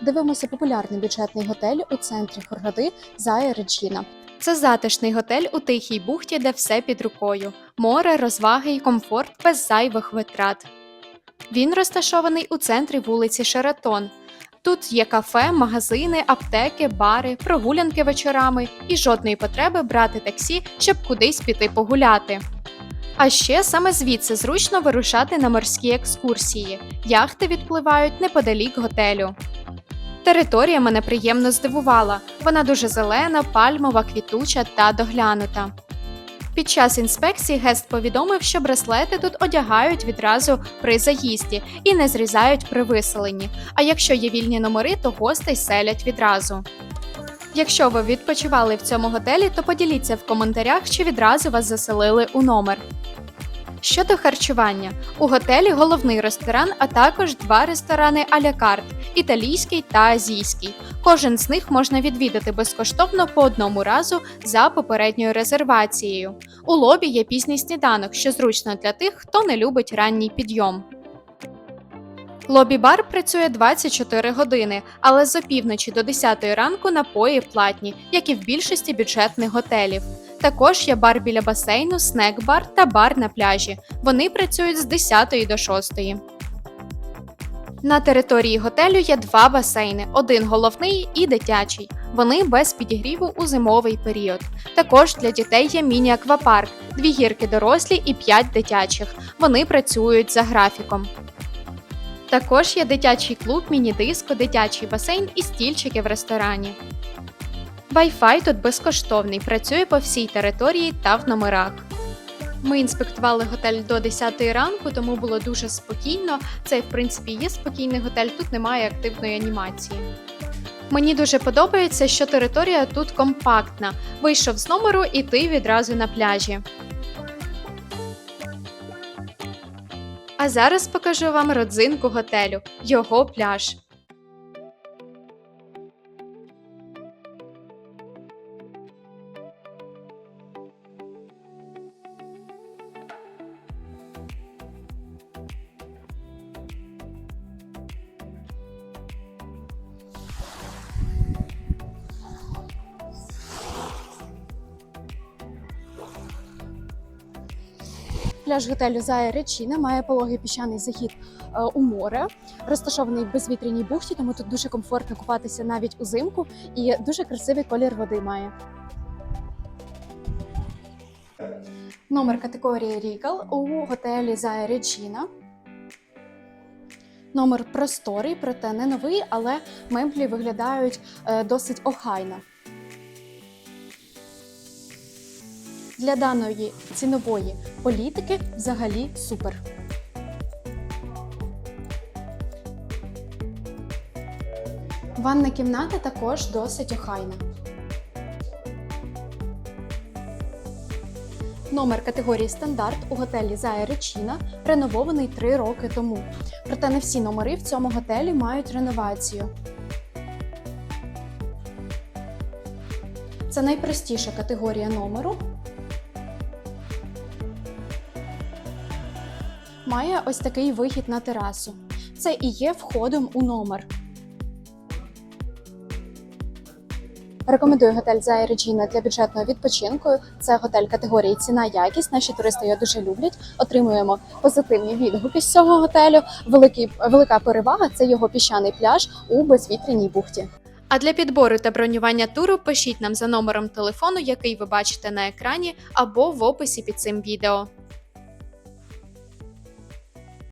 дивимося популярний бюджетний готель у центрі Хургади Зая Реджіна. Це затишний готель у тихій бухті, де все під рукою: море, розваги і комфорт без зайвих витрат. Він розташований у центрі вулиці Шератон. Тут є кафе, магазини, аптеки, бари, прогулянки вечорами і жодної потреби брати таксі, щоб кудись піти погуляти. А ще саме звідси зручно вирушати на морські екскурсії. Яхти відпливають неподалік готелю. Територія мене приємно здивувала. Вона дуже зелена, пальмова, квітуча та доглянута. Під час інспекції гест повідомив, що браслети тут одягають відразу при заїзді і не зрізають при виселенні. А якщо є вільні номери, то гостей селять відразу. Якщо ви відпочивали в цьому готелі, то поділіться в коментарях, чи відразу вас заселили у номер. Щодо харчування, у готелі головний ресторан, а також два ресторани а-ля карт італійський та азійський. Кожен з них можна відвідати безкоштовно по одному разу за попередньою резервацією. У лобі є пізній сніданок, що зручно для тих, хто не любить ранній підйом. Лобі-бар працює 24 години, але з опівночі до 10 ранку напої платні, як і в більшості бюджетних готелів. Також є бар біля басейну, снек-бар та бар на пляжі. Вони працюють з 10 до 6. На території готелю є два басейни: один головний і дитячий. Вони без підігріву у зимовий період. Також для дітей є міні-аквапарк, дві гірки дорослі і п'ять дитячих. Вони працюють за графіком. Також є дитячий клуб, міні-диско, дитячий басейн і стільчики в ресторані. Wi-Fi тут безкоштовний, працює по всій території та в номерах. Ми інспектували готель до 10 ранку, тому було дуже спокійно. Це, в принципі, є спокійний готель, тут немає активної анімації. Мені дуже подобається, що територія тут компактна. Вийшов з номеру і ти відразу на пляжі. А зараз покажу вам родзинку готелю його пляж. Пляж готелю Зая Речіна має пологий піщаний захід е, у море, розташований в безвітряній бухті, тому тут дуже комфортно купатися навіть узимку і дуже красивий колір води має. Номер категорії Regal у готелі Зая Реджіна. Номер просторий, проте не новий, але меблі виглядають е, досить охайно. Для даної цінової політики взагалі супер. Ванна кімната також досить охайна. Номер категорії стандарт у готелі Зая Речіна реновований 3 роки тому. Проте не всі номери в цьому готелі мають реновацію. Це найпростіша категорія номеру. Має ось такий вихід на терасу. Це і є входом у номер. Рекомендую готель Зая Реджіна для бюджетного відпочинку. Це готель категорії ціна якість. Наші туристи його дуже люблять. Отримуємо позитивні відгуки з цього готелю. Великий, велика перевага це його піщаний пляж у безвітряній бухті. А для підбору та бронювання туру пишіть нам за номером телефону, який ви бачите на екрані, або в описі під цим відео.